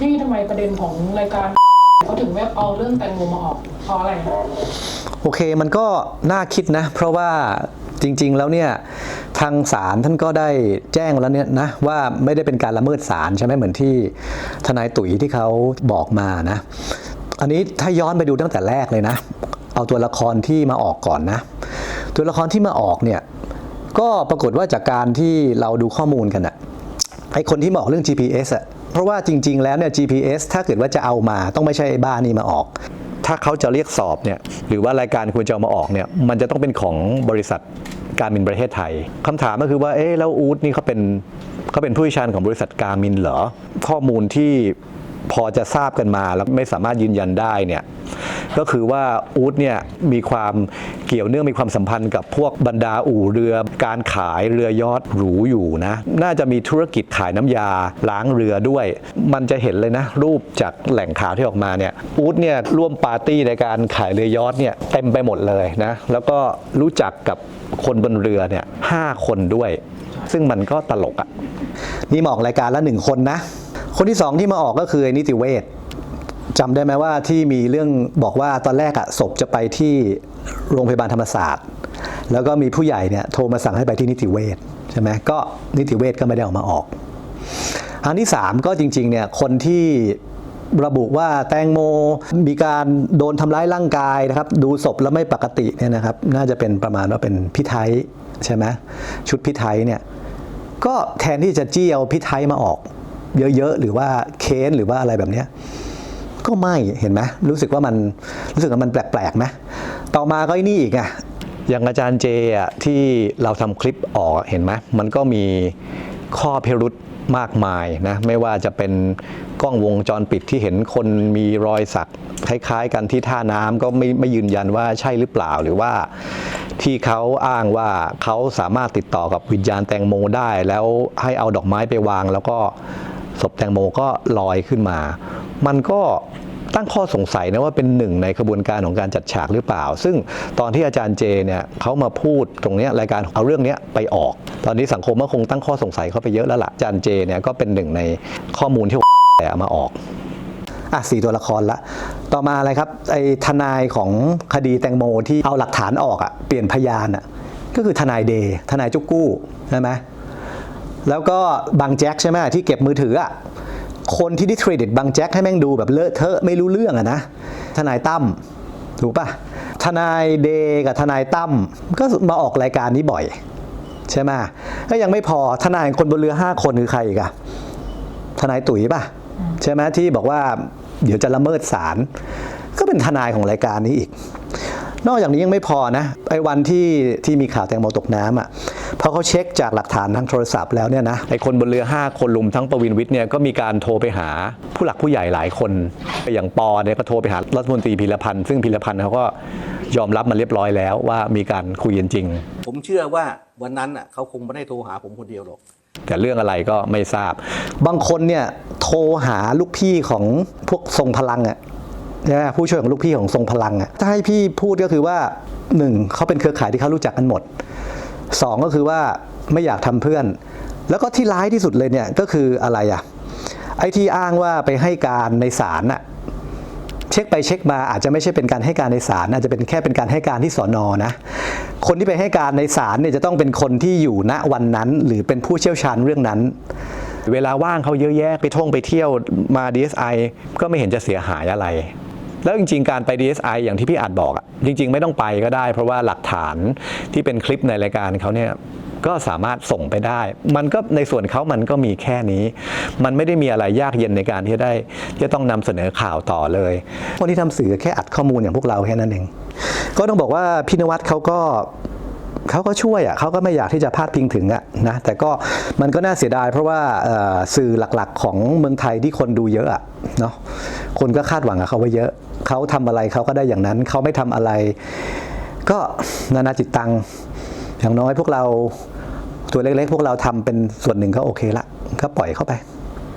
พี่ทำไมประเด็นของรายการเขาถึงไม่เอาเรื่องแตงโมมาออกเพราะอะไร โอเคมันก็น่าคิดนะ เพราะว่าจริง ๆ แล้วเนี่ยทางศาลท่านก็ได้แจ้งแล้วเนี่ยนะว่าไม่ได้เป็นการละเมิดศาลใช่ไหมเหมือนที่ทนายตุ๋ยที่เขาบอกมานะ อันนี้ถ้าย้อนไปดูตั้งแต่แรกเลยนะ เอาตัวละครที่มาออกก่อนนะ ตัวละครที่มาออกเนี่ยก็ปรากฏว่าจากการที่เราดูข้อมูลกันอะไอคนที่มาออกเรื่อง GPS อะ ราะว่าจริง ๆ แล้วเนี่ย GPS ถ้าเกิดว่าจะเอามาต้องไม่ใช่บ้านนี้มาออก ถ้าเขาจะเรียกสอบเนี่ยหรือว่ารายการควรจะเอามาออกเนี่ยมันจะต้องเป็นของบริษัทการมินประเทศไทยคำถามก็คือว่าเอ๊ะแล้วอูดนี่เขาเป็นเขาเป็นผู้เชี่ยวชาญของบริษัทการมินเหรอข้อมูลที่ พอจะทราบกันมาแล้วไม่สามารถยืนยันได้เนี่ยก็คือว่าอูดเนี่ยมีความเกี่ยวเนื่องมีความสัมพันธ์กับพวกบรรดาอู่เรือการขายเรือยอทหรูอยู่นะน่าจะมีธุรกิจขายน้ำยาล้างเรือด้วย มันจะเห็นเลยนะ รูปจากแหล่งข่าวที่ออกมาเนี่ยอูดเนี่ยร่วมปาร์ตี้ในการขายเรือยอทเนี่ยเต็มไปหมดเลยนะแล้วก็รู้จักกับคนบนเรือเนี่ยห้าคนด้วย ซึ่งมันก็ตลกอะ่ะนี่มาออกรายการละหนึ่งคนนะ คนที่สองที่มาออกก็คือนิติเวชจำได้ไหมว่าที่มีเรื่องบอกว่าตอนแรกอะศพจะไปที่โรงพยาบาลธรรมศาสตร์ แล้วก็มีผู้ใหญ่เนี่ยโทรมาสั่งให้ไปที่นิติเวชใช่ไหมก็นิติเวชก็ไม่ได้ออกมาออก อันที่ 3 ก็จริงๆเนี่ยคนที่ระบุว่าแตงโมมีการโดนทำร้ายร่างกายนะครับดูศพแล้วไม่ปกติเนี่ยนะครับน่าจะเป็นประมาณว่าเป็นพี่ไทยใช่ไหมชุดพี่ไทยเนี่ยก็แทนที่จะจี้เอาพี่ไทยมาออก เยอะๆ หรือว่าเค้นหรือว่าอะไรแบบเนี้ยก็ไม่เห็นไหมรู้สึกว่ามันรู้สึกว่ามันแปลกๆไหมต่อมาก็อ้นี่อีกอะอย่างอาจารย์เจอะที่เราทำคลิปออกเห็นไหมมันก็มีข้อพิรุษมากมายนะไม่ว่าจะเป็นกล้องวงจรปิดที่เห็นคนมีรอยสักคล้ายๆ กันที่ท่าน้ำก็ไม่ไม่ยืนยันว่าใช่หรือเปล่าหรือว่าที่เขาอ้างว่าเขาสามารถติดต่อกับวิญญาณแตงโมได้ แล้วให้เอาดอกไม้ไปวางแล้วก็ ศพแตงโมก็ลอยขึ้นมา มันก็ตั้งข้อสงสัยนะว่าเป็นหนึ่งในขบวนการของการจัดฉากหรือเปล่า ซึ่งตอนที่อาจารย์เจเนี่ยเขามาพูดตรงนี้รายการเอาเรื่องนี้ไปออก ตอนนี้สังคมก็คงตั้งข้อสงสัยเขาไปเยอะแล้วล่ะอาจารย์เจเนี่ยก็เป็นหนึ่งในข้อมูลที่เอามาออกอะสี่ตัวละครละ ต่อมาอะไรครับไอ้ทนายของคดีแตงโมที่เอาหลักฐานออกอะเปลี่ยนพยานอะก็คือทนายเดย์ทนายจุกกู้ใช่ไหม แล้วก็บางแจ็คใช่ไหมที่เก็บมือถืออะคนที่ดิสเครดิตบางแจ็คให้แม่งดูแบบเลอะเทอะไม่รู้เรื่องอะนะทนายตั้มถูกปะทนายเดย์กับทนายตั้มก็มาออกรายการนี้บ่อย ใช่ไหมก็ยังไม่พอทนายคนบนเรือ 5 คนคือใครอีกอะทนายตุ๋ยป่ะใช่ไหมที่บอกว่าเดี๋ยวจะละเมิดศาลก็เป็นทนายของรายการนี้อีก นอกจากนี้ยังไม่พอนะไอ้วันที่ที่มีข่าวแตงโมตกน้ำอะพอเขาเช็คจากหลักฐานทางโทรศัพท์แล้วเนี่ยนะไอ้คนบนเรือ 5 คนลุมทั้งประวินวิทย์เนี่ยก็มีการโทรไปหาผู้หลักผู้ใหญ่หลายคนอย่างปอเนี่ยก็โทรไปหารัฐมนตรีพีรพันธ์ซึ่งพีรพันธ์เขาก็ยอมรับมาเรียบร้อยแล้วว่ามีการคุยกันจริง ผมเชื่อว่าวันนั้นน่ะเขาคงไม่ได้โทรหาผมคนเดียวหรอกแต่เรื่องอะไรก็ไม่ทราบ บางคนเนี่ยโทรหาลูกพี่ของพวกทรงพลังอะ่ะใช่ผู้ช่วยของลูกพี่ของทรงพลังอะ่ะถ้าให้พี่พูดก็คือว่าหนึ่งเขาเป็นเครือข่ายที่เขารู้จักกันหมดสองก็คือว่าไม่อยากทำเพื่อน แล้วก็ที่ร้ายที่สุดเลยเนี่ยก็คืออะไรอะ่ะไอที่อ้างว่าไปให้การในศาลน่ะเช็คไปเช็คมาอาจจะไม่ใช่เป็นการให้การในศาลอาจจะเป็นแค่เป็นการให้การที่สอนอนะ คนที่ไปให้การในศาลเนี่ยจะต้องเป็นคนที่อยู่ณวันนั้น หรือเป็นผู้เชี่ยวชาญเรื่องนั้น เวลาว่างเขาเยอะแยะไปท่องไปเที่ยวมา DSI ก็ไม่เห็นจะเสียหายอะไร แล้วจริงๆ การไป DSI อย่างที่พี่อาจบอกอะจริง ๆ ไม่ต้องไปก็ได้ เพราะว่าหลักฐานที่เป็นคลิปในรายการเขาเนี่ยก็สามารถส่งไปได้ มันก็ในส่วนเขามันก็มีแค่นี้ มันไม่ได้มีอะไรยากเย็นในการที่จะได้ที่จะต้องนำเสนอข่าวต่อเลย คนที่ทำสื่อแค่อัดข้อมูลอย่างพวกเราแค่นั้นเอง ก็ต้องบอกว่าพินวัตเขาก็ เขาก็ช่วยอะเขาก็ไม่อยากที่จะพาดพิงถึงอะนะแต่ก็มันก็น่าเสียดาย เพราะว่าสื่อหลักๆ ของเมืองไทยที่คนดูเยอะอะเนาะคนก็คาดหวังกับเขาไว้เยอะเขาทำอะไรเขาก็ได้อย่างนั้นเขาไม่ทำอะไร ก็นานาจิตตังอย่างน้อยพวกเราตัวเล็กๆ พวกเราทำเป็นส่วนหนึ่งก็โอเคละก็ปล่อยเข้าไป